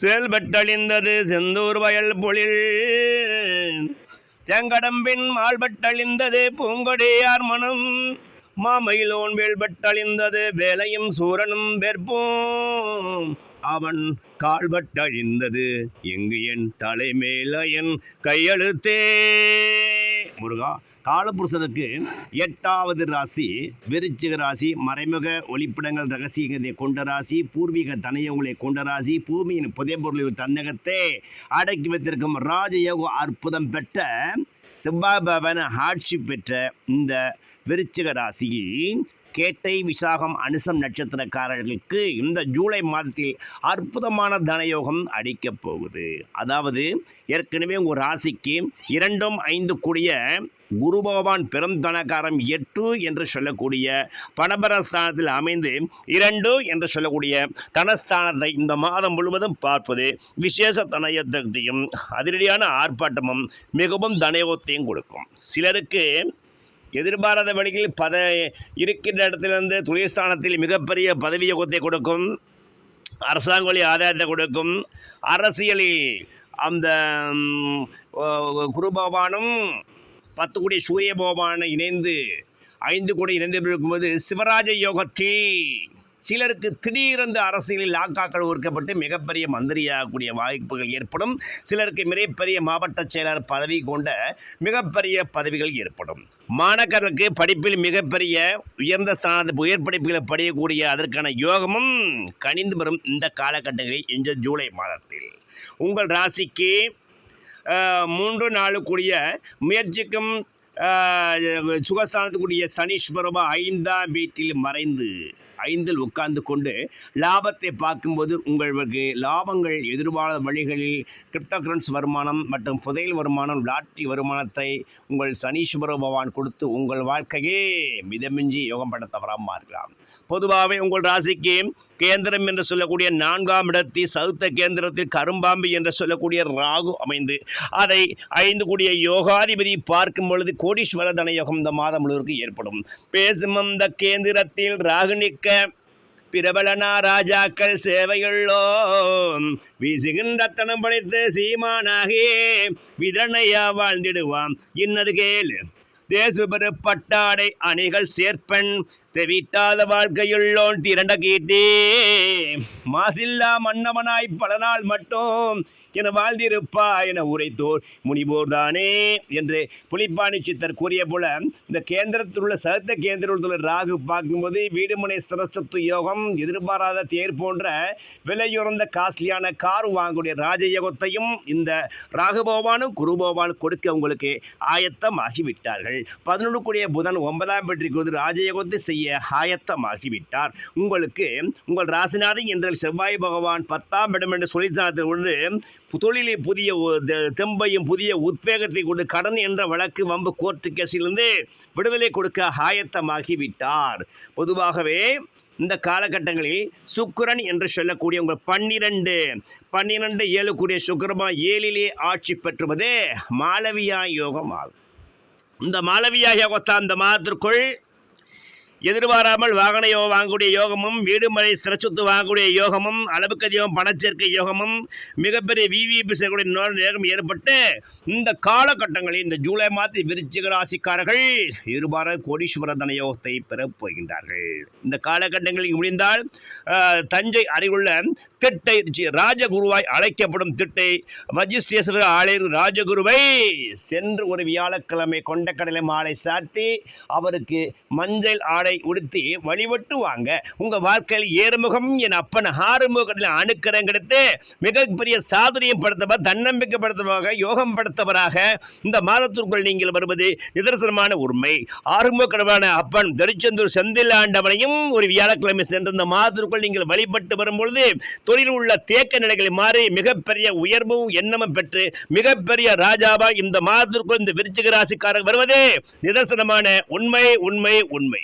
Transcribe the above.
செயல்பட்டழிந்தது செந்தூர் வயல் பொழில். தேங்கடம்பின் மால்பட்டழிந்தது பூங்கொடியார் மனம். மாமயிலோன் வேல்பட்டழிந்தது வேலையும் சூரனும் வெற்போம். அவன் கால்பட்டழிந்தது எங்கு என் தலைமேல என் கையெழுத்தே. முருகா. காலபுருஷனுக்கு எட்டாவது ராசி விருச்சிக ராசி மறைமுக ஒளிப்படங்கள் ரகசியங்களை கொண்ட ராசி பூர்வீக தனையவங்களை கொண்ட ராசி பூமியின் புதிய தன்னகத்தை அடக்கி வைத்திருக்கும் ராஜயோக அற்புதம் பெற்ற செவ்வாய் பவன் ஆட்சி பெற்ற இந்த விருச்சிக ராசியில் கேட்டை விசாகம் அனுசம் நட்சத்திரக்காரர்களுக்கு இந்த ஜூலை மாதத்தில் அற்புதமான தனயோகம் அடிக்கப் போகுது. அதாவது ஏற்கனவே உங்கள் ராசிக்கு இரண்டும் ஐந்து கூடிய குரு பகவான் பெரும் தனக்காரம் எட்டு என்று சொல்லக்கூடிய பணபரஸ்தானத்தில் அமைந்து இரண்டு என்று சொல்லக்கூடிய தனஸ்தானத்தை இந்த மாதம் முழுவதும் பார்ப்பது விசேஷ தனயத்தையும் அதிரடியான ஆர்ப்பாட்டமும் மிகவும் தனயோகத்தையும் கொடுக்கும். சிலருக்கு எதிர்பாராத வழியில் பத இருக்கின்ற இடத்திலிருந்து துணைஸ்தானத்தில் மிகப்பெரிய பதவி யோகத்தை கொடுக்கும். அரசாங்க வழி ஆதாயத்தை கொடுக்கும். அரசியலில் அந்த குருபவானும் குரு பகவானும் பத்து கோடி சூரிய பகவானும் இணைந்து ஐந்து கோடி இணைந்து இருக்கும்போது சிவராஜ யோகத்தில் சிலருக்கு திடீரென்று அரசியலில் லாக்காக்கள் ஒதுக்கப்பட்டு மிகப்பெரிய மந்திரியாகக்கூடிய வாய்ப்புகள் ஏற்படும். சிலருக்கு மிகப்பெரிய மாவட்ட செயலர் பதவி கொண்ட மிகப்பெரிய பதவிகள் ஏற்படும். மாணக்கர்களுக்கு படிப்பில் மிகப்பெரிய உயர்ந்த ஸ்தானத்து உயர் படிப்புகளை படியக்கூடிய அதற்கான யோகமும் கனிந்து வரும் இந்த காலகட்டங்களில் இந்த ஜூலை மாதத்தில். உங்கள் ராசிக்கு மூன்று நாளுக்குரிய முயற்சிக்கும் சுகஸ்தானத்துக்குரிய சனீஸ்வரமாக ஐந்தாம் வீட்டில் மறைந்து ஐந்தில் உட்கார்ந்து கொண்டு லாபத்தை பார்க்கும்போது உங்களுக்கு லாபங்கள் எதிர்பாராத வழிகளில் கிரிப்டோகரன்ஸ் வருமானம் மற்றும் புதையல் வருமானம் லாட்ரி வருமானத்தை உங்கள் சனீஸ்வர பகவான் கொடுத்து உங்கள் வாழ்க்கையே மிதமிஞ்சி யோகம் பட தவறாமல் இருக்கலாம் பொதுவாகவே உங்கள் ராசிக்கு கேந்திரம் என்று சொல்லக்கூடிய நான்காம் இடத்தில் சவுத்த கேந்திரத்தில் கரும்பாம்பு என்று சொல்லக்கூடிய ராகு அமைந்து அதை ஐந்து கூடிய யோகாதிபதி பார்க்கும் பொழுது கோடீஸ்வர தன யோகம் இந்த மாதம் முழுவதற்கு ஏற்படும். பேசும் அந்த கேந்திரத்தில் ராகு நிற்க பிரபலனா ராஜாக்கள் சேவையுள்ளோம். வீசுகின்ற தனம் படைத்து சீமானாகியே விதனையா வாழ்ந்திடுவாம். இன்னது கேளு. தேசுபெரு பட்டாடை அணிகள் சேர்ப்பன். தெவிட்டாத வாழ்க்கையுள்ளோன் திரண்ட கீர்த்தி. மாசில்லா மன்னவனாய் பல நாள் மட்டும் என வாழ்ந்திருப்பா என உரைத்தோர். முனிவோர் தானே என்று புலிப்பாணி சித்தர் கூறிய போல இந்த கேந்திரத்தில் உள்ள சகத்த கேந்திரத்தில் உள்ள ராகு பார்க்கும்போது வீடுமனை ஸ்திரசத்து யோகம் எதிர்பாராத தேர் போன்ற விலையுறந்த காஸ்ட்லியான கார் வாங்கக்கூடிய ராஜயோகத்தையும் இந்த ராகுபோவானும் குருபோவானும் கொடுக்க உங்களுக்கு ஆயத்தமாகிவிட்டார்கள் பதினொன்று கூடிய புதன் ஒன்பதாம் பெற்றிக்கு வந்து ராஜயோகத்தை செய்ய ஆயத்தமாகிவிட்டார் உங்களுக்கு உங்கள் ராசிநாதன் என்றால் செவ்வாய் பகவான் பத்தாம் இடம் என்று சொல்லித்தானத்தில் ஒன்று தொழிலில் புதிய தெம்பையும் புதிய உத்வேகத்தை கொண்டு கடன் என்ற வழக்கு வம்பு கோர்ட்டு கேஸிலிருந்து விடுதலை கொடுக்க ஆயத்தமாகி விட்டார் பொதுவாகவே இந்த காலகட்டங்களில் சுக்கிரன் என்று சொல்லக்கூடிய உங்கள் பன்னிரண்டு பன்னிரண்டு ஏழு கூடிய சுக்கிரமா ஏழிலே ஆட்சி பெற்றுவது மாளவியா யோகம் ஆகும் இந்த மாளவியா யோகத்தை அந்த மாதத்திற்குள் எதிர்பாராமல் வாகன யோகம் வாங்கக்கூடிய யோகமும் வீடுமனை சிறச்சொத்து வாங்கக்கூடிய யோகமும் அளவுக்கு அதிகம் பணச்சேர்க்கை யோகமும் மிகப்பெரிய விவிபி செய்யக்கூடிய நேரம் ஏற்பட்டு இந்த காலகட்டங்களில் இந்த ஜூலை மாத விருச்சிக ராசிக்காரர்கள் எதிர்பார கோடீஸ்வர தன யோகத்தை பெறப் போகின்றார்கள். இந்த காலகட்டங்களில் முடிந்தால் தஞ்சை அருகுள்ள திட்டை சி- ராஜகுருவாய் அழைக்கப்படும் திட்டை மஜிஸ்ட்ரேஸ்வர ஆலய ராஜகுருவை சென்று ஒரு வியாழக்கிழமை கொண்டக்கடலை மாலை சாட்டி அவருக்கு மஞ்சள் ஆடை உடுத்தி வழிபட்டு வாங்க உங்க வாழ்க்கையில் ஏறுமுகம் என் அப்பன் ஆறுமுகத்தில் அணுக்கரம் கிடைத்து மிகப்பெரிய சாதுரியம் படுத்தவர் தன்னம்பிக்கை படுத்தவராக யோகம் படுத்தவராக இந்த மாதத்திற்குள் நீங்கள் வருவது நிதர்சனமான உண்மை. ஆறுமுகமான அப்பன் திருச்செந்தூர் செந்தில் ஆண்டவனையும் ஒரு வியாழக்கிழமை சென்று இந்த மாதத்திற்குள் நீங்கள் வழிபட்டு வரும்பொழுது தொழில் உள்ள தேக்க நிலைகளை மாறி மிகப்பெரிய உயர்வும் எண்ணமும் பெற்று மிகப்பெரிய ராஜாவா இந்த மாதத்திற்குள் இந்த விருச்சிக ராசிக்காரர் வருவதே நிதர்சனமான உண்மை உண்மை உண்மை.